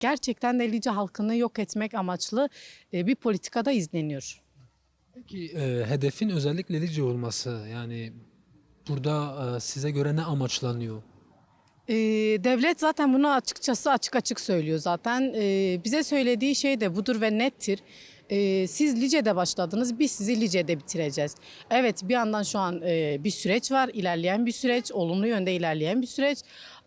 Gerçekten de Lice halkını yok etmek amaçlı e, bir politikada izleniyor. Peki e, hedefin özellikle Lice olması yani burada e, size göre ne amaçlanıyor? Ee, devlet zaten bunu açıkçası açık açık söylüyor zaten. Ee, bize söylediği şey de budur ve nettir. Ee, siz Lice'de başladınız, biz sizi Lice'de bitireceğiz. Evet bir yandan şu an e, bir süreç var, ilerleyen bir süreç, olumlu yönde ilerleyen bir süreç.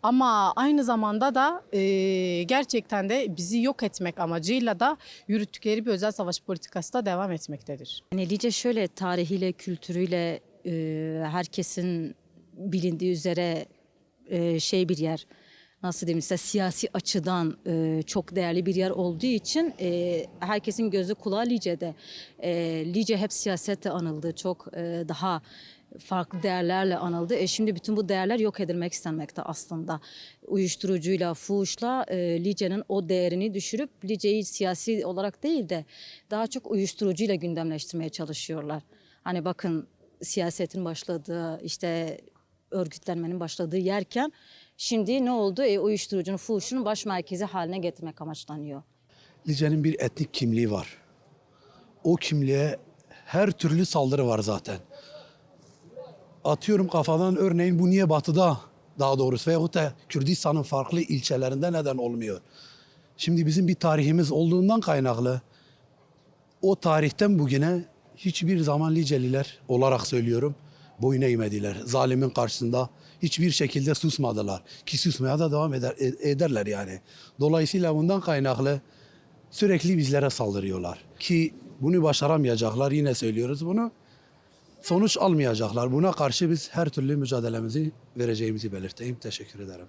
Ama aynı zamanda da e, gerçekten de bizi yok etmek amacıyla da yürüttükleri bir özel savaş politikası da devam etmektedir. Yani Lice şöyle tarihiyle, kültürüyle e, herkesin bilindiği üzere e, şey bir yer. Nasıl diyeyim size siyasi açıdan e, çok değerli bir yer olduğu için e, herkesin gözü kulağı Lice'de. E, Lice hep siyasette anıldı. Çok e, daha farklı değerlerle anıldı. E şimdi bütün bu değerler yok edilmek istenmekte aslında. Uyuşturucuyla, fuhuşla e, Lice'nin o değerini düşürüp Lice'yi siyasi olarak değil de daha çok uyuşturucuyla gündemleştirmeye çalışıyorlar. Hani bakın siyasetin başladığı, işte örgütlenmenin başladığı yerken şimdi ne oldu? E, uyuşturucunun, fuhuşun baş merkezi haline getirmek amaçlanıyor. Lice'nin bir etnik kimliği var. O kimliğe her türlü saldırı var zaten. Atıyorum kafadan örneğin bu niye batıda daha doğrusu veyahut da Kürdistan'ın farklı ilçelerinde neden olmuyor? Şimdi bizim bir tarihimiz olduğundan kaynaklı o tarihten bugüne hiçbir zaman Liceliler olarak söylüyorum boyun eğmediler. Zalimin karşısında hiçbir şekilde susmadılar. Ki susmaya da devam eder, e- ederler yani. Dolayısıyla bundan kaynaklı sürekli bizlere saldırıyorlar. Ki bunu başaramayacaklar yine söylüyoruz bunu. Sonuç almayacaklar. Buna karşı biz her türlü mücadelemizi vereceğimizi belirteyim. Teşekkür ederim.